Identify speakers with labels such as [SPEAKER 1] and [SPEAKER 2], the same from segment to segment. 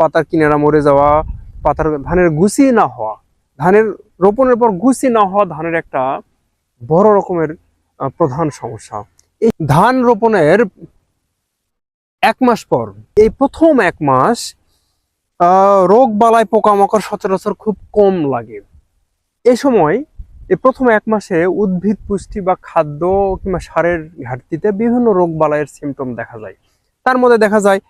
[SPEAKER 1] পাতার কিনারা মরে যাওয়া, পাতার ধানের গুছি না হওয়া, ধানের রোপণের পর গুছি না হওয়া ধানের একটা বড় রকমের প্রধান সমস্যা। এই ধান রোপণের এক মাস পর, এই প্রথম এক মাস রোগ বালায় পোকামাকড় সচরাচর খুব কম লাগে। এই সময় এই প্রথম এক মাসে উদ্ভিদ, পুষ্টি বা খাদ্য কিংবা সারের ঘাটতিতে বিভিন্ন রোগ বালাইয়ের সিমটম দেখা যায়। তার মধ্যে দেখা যায়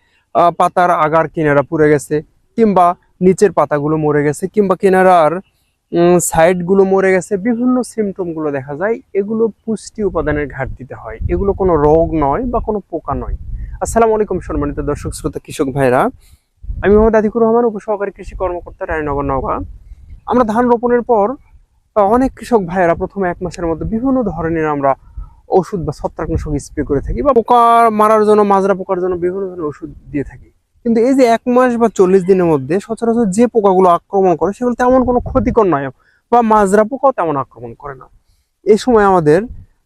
[SPEAKER 1] পাতার আগার কিনারা পুড়ে গেছে, কিংবা নিচের পাতাগুলো মরে গেছে, কিংবা কিনারার সাইডগুলো মরে গেছে, বিভিন্ন সিমটমগুলো দেখা যায়, এগুলো পুষ্টি উপাদানের ঘাটতিতে হয়। এগুলো কোনো রোগ নয় বা কোনো পোকা নয়। আসসালামু আলাইকুম সম্মানিত দর্শক, শ্রোতা, কৃষক ভাইরা। আমি মোহাম্মদ আদিকুর রহমান, উপসহকারী কৃষি কর্মকর্তা রায়নগর নওগাঁ। আমরা ধান রোপণের পর অনেক কৃষক ভাইয়েরা প্রথমে এক মাসের মধ্যে বিভিন্ন ধরনের আমরা ওষুধ বা ছত্রাকনাশক স্প্রে করে থাকি বা পোকা মারার জন্য, মাজরা পোকার জন্য বিভিন্ন ধরনের ওষুধ দিয়ে থাকি। কিন্তু এই যে এক মাস বা চল্লিশ দিনের মধ্যে সচরাচর যে পোকাগুলো আক্রমণ করে সেগুলো তেমন কোনো ক্ষতিকর নয় বা মাজরা পোকাও তেমন আক্রমণ করে না। এই সময় আমাদের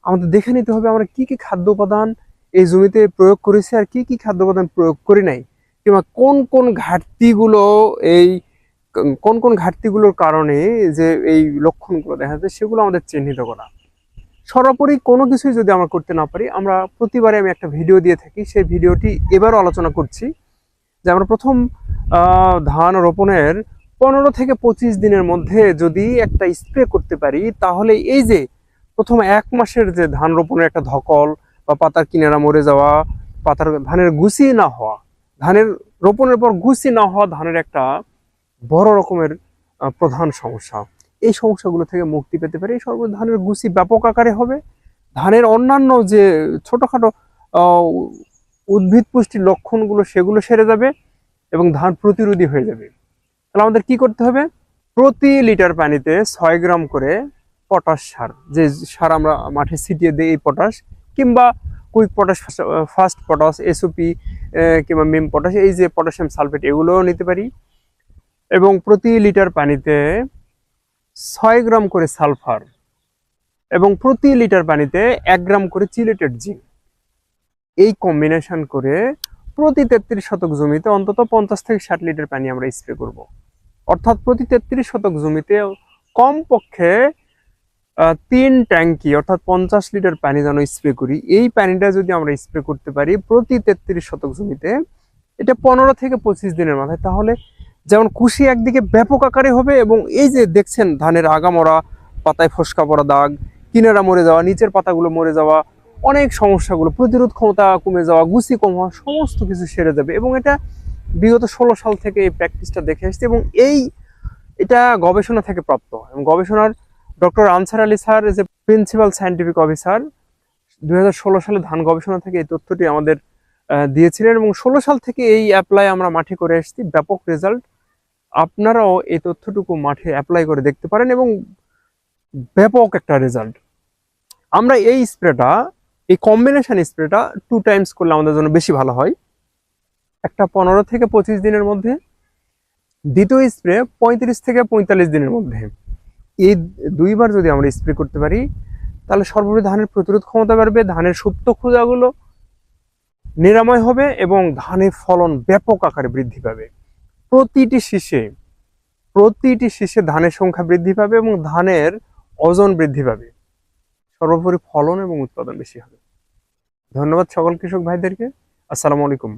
[SPEAKER 1] আমাদের দেখে নিতে হবে আমরা কি কি খাদ্য উপাদান এই জমিতে প্রয়োগ করেছি আর কি কি খাদ্য উপাদান প্রয়োগ করি নাই, কিংবা কোন কোন ঘাটতিগুলো এই কোন কোন ঘাটতিগুলোর কারণে যে এই লক্ষণগুলো দেখা যায় সেগুলো আমাদের চিহ্নিত করা। সর্বোপরি কোনো কিছুই যদি আমরা করতে না পারি, আমরা প্রতিবারে আমি একটা ভিডিও দিয়ে থাকি। সেই ভিডিওটি এবারও আলোচনা করছি যে আমরা প্রথম ধান রোপণের পনেরো থেকে পঁচিশ দিনের মধ্যে যদি একটা স্প্রে করতে পারি, তাহলে এই যে প্রথম এক মাসের যে ধান রোপণের একটা ধকল বা পাতার কিনারা মরে যাওয়া, পাতার ধানের গুছি না হওয়া, ধানের রোপণের পর গুছি না হওয়া ধানের একটা বড় রকমের প্রধান সমস্যা। এই সমস্যাগুলো থেকে মুক্তি পেতে পারি সর্ব ধানের গুছি ব্যাপক আকারে হবে। ধানের অন্যান্য যে ছোটোখাটো উদ্ভিদ পুষ্টির লক্ষণগুলো সেগুলো সেরে যাবে এবং ধান প্রতিরোধী হয়ে যাবে। তাহলে আমাদের কি করতে হবে? প্রতি লিটার পানিতে ছয় গ্রাম করে পটাশ সার, যে সার আমরা মাঠে ছিটিয়ে দিই এই পটাশ, কিংবা quick potash first potash, S O P কিংবা মিম পটাশ, এই যে পটাশিয়াম সালফেট, এগুলোও নিতে পারি। এবং প্রতি লিটার পানিতে ছয় গ্রাম করে সালফার এবং প্রতি লিটার পানিতে এক গ্রাম করে চিলেটেড জিঙ্ক। এই কম্বিনেশন করে প্রতি তেত্রিশ শতক জমিতে অন্তত পঞ্চাশ থেকে ষাট লিটার পানি আমরা স্প্রে করব। অর্থাৎ প্রতি তেত্রিশ শতক জমিতে কমপক্ষে তিন ট্যাঙ্কি অর্থাৎ পঞ্চাশ লিটার পানি যেন স্প্রে করি। এই পানিটা যদি আমরা স্প্রে করতে পারি প্রতি তেত্রিশ শতক জমিতে, এটা পনেরো থেকে পঁচিশ দিনের মাথায়, তাহলে যেমন কুশি একদিকে ব্যাপক আকারে হবে এবং এই যে দেখছেন ধানের আগামরা, পাতায় ফসকা পড়া দাগ, কিনারা মরে যাওয়া, নিচের পাতাগুলো মরে যাওয়া, অনেক সমস্যাগুলো, প্রতিরোধ ক্ষমতা কমে যাওয়া, গুছি কম হওয়া, সমস্ত কিছু সেরে যাবে এবং এটা বিগত ষোলো সাল থেকে এই প্র্যাকটিসটা দেখে আসছে এবং এই এটা গবেষণা থেকে প্রাপ্ত। এবং গবেষণার ডক্টর আনসার আলী স্যার, যে প্রিন্সিপাল সায়েন্টিফিক অফিসার দুই হাজার ষোলো সালে ধান গবেষণা থেকে এই তথ্যটি আমাদের দিয়েছিলেন এবং ষোলো সাল থেকে এই অ্যাপ্লাই আমরা মাঠে করে এসেছি। ব্যাপক রেজাল্ট আপনারাও এই তথ্যটুকু মাঠে অ্যাপ্লাই করে দেখতে পারেন এবং ব্যাপক একটা রেজাল্ট আমরা এই স্প্রেটা এই কম্বিনেশান স্প্রেটা টু টাইমস করলে আমাদের জন্য বেশি ভালো হয়। একটা পনেরো থেকে পঁচিশ দিনের মধ্যে, দ্বিতীয় স্প্রে পঁয়ত্রিশ থেকে পঁয়তাল্লিশ দিনের মধ্যে। এই দুইবার যদি আমরা স্প্রে করতে পারি, তাহলে সর্বোপরি ধানের প্রতিরোধ ক্ষমতা বাড়বে, ধানের সুপ্ত ক্ষুদাগুলো নিরাময় হবে এবং ধানের ফলন ব্যাপক আকারে বৃদ্ধি পাবে। প্রতিটি শীষে প্রতিটি শীষে ধানের সংখ্যা বৃদ্ধি পাবে এবং ধানের ওজন বৃদ্ধি পাবে। সর্বোপরি ফলন এবং উৎপাদন বেশি হবে। ধন্যবাদ সকল কৃষক ভাইদেরকে। আসসালামু আলাইকুম।